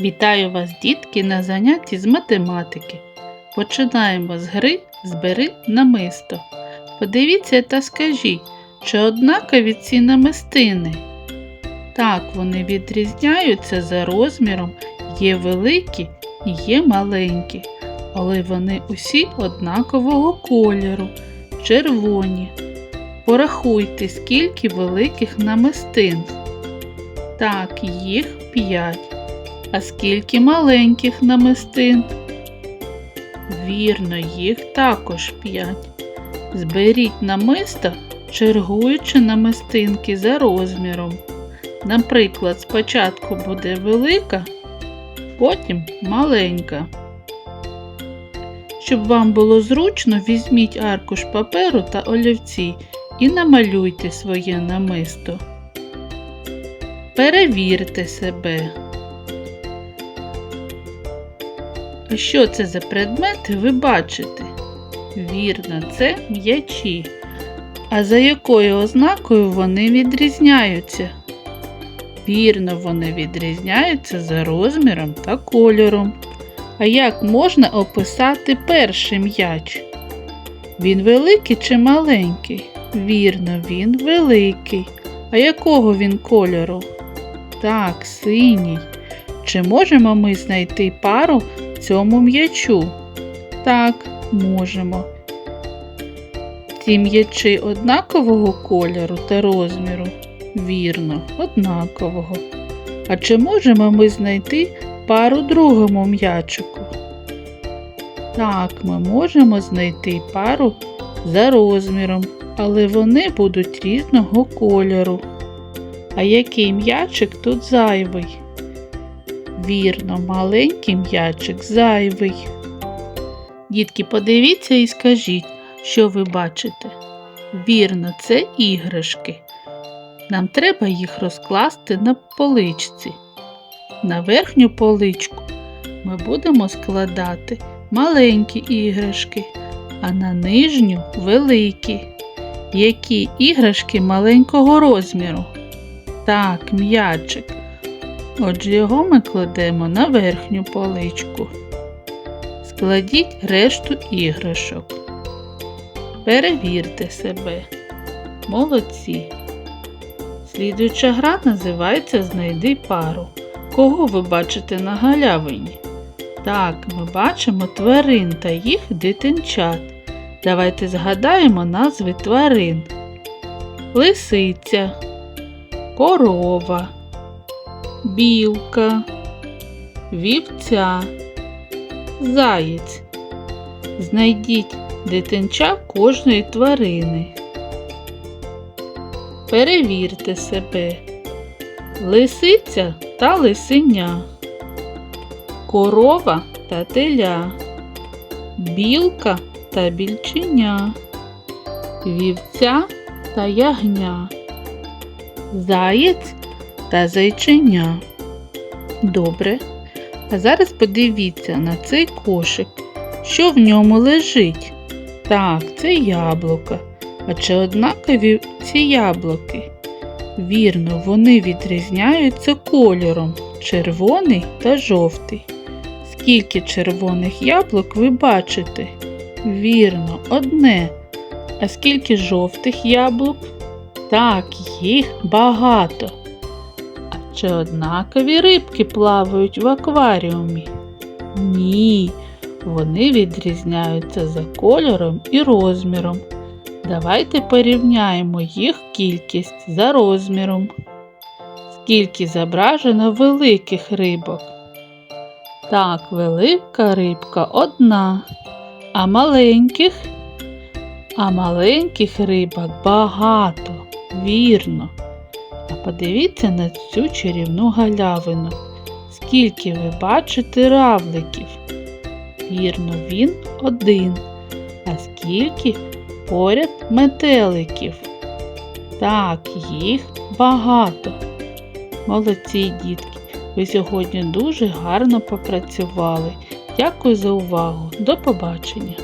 Вітаю вас, дітки, на занятті з математики. Починаємо з гри Збери намисто. Подивіться та скажіть, чи однакові ці намистини? Так, вони відрізняються за розміром, є великі і є маленькі, але вони усі однакового кольору, червоні. Порахуйте, скільки великих намистин. Так, їх п'ять. А скільки маленьких намистин? Вірно, їх також п'ять. Зберіть намиста, чергуючи намистинки за розміром. Наприклад, спочатку буде велика, потім маленька. Щоб вам було зручно, візьміть аркуш паперу та олівці і намалюйте своє намисто. Перевірте себе. Що це за предмети ви бачите? Вірно, це м'ячі. А за якою ознакою вони відрізняються? Вірно, вони відрізняються за розміром та кольором. А як можна описати перший м'яч? Він великий чи маленький? Вірно, він великий. А якого він кольору? Так, синій. Чи можемо ми знайти пару цьому м'ячу? Так, можемо. Ці м'ячі однакового кольору та розміру? Вірно, однакового. А чи можемо ми знайти пару другому м'ячику? Так, ми можемо знайти пару за розміром, але вони будуть різного кольору. А який м'ячик тут зайвий? Вірно, маленький м'ячик зайвий. Дітки, подивіться і скажіть, що ви бачите. Вірно, це іграшки. Нам треба їх розкласти на поличці. На верхню поличку ми будемо складати маленькі іграшки, а на нижню великі. Які іграшки маленького розміру? Так, м'ячик. Отже, його ми кладемо на верхню поличку. Складіть решту іграшок. Перевірте себе. Молодці. Слідуюча гра називається Знайди пару. Кого ви бачите на галявині? Так, ми бачимо тварин та їх дитинчат. Давайте згадаємо назви тварин. Лисиця, корова, білка, вівця, заєць. Знайдіть дитинча кожної тварини. Перевірте себе. Лисиця та лисеня, корова та теля, білка та більченя, вівця та ягня, заєць та зайченя. Добре. А зараз подивіться на цей кошик, що в ньому лежить. Так, це яблука. А чи однакові ці яблуки? Вірно, вони відрізняються кольором червоний та жовтий. Скільки червоних яблук ви бачите? Вірно, одне. А скільки жовтих яблук? Так, їх багато. Чи однакові рибки плавають в акваріумі? Ні, вони відрізняються за кольором і розміром. Давайте порівняємо їх кількість за розміром. Скільки зображено великих рибок? Так, велика рибка одна, а маленьких? А маленьких рибок багато, вірно. А подивіться на цю чарівну галявину. Скільки ви бачите равликів? Вірно, він один. А скільки поряд метеликів. Так, їх багато. Молодці дітки, ви сьогодні дуже гарно попрацювали. Дякую за увагу. До побачення!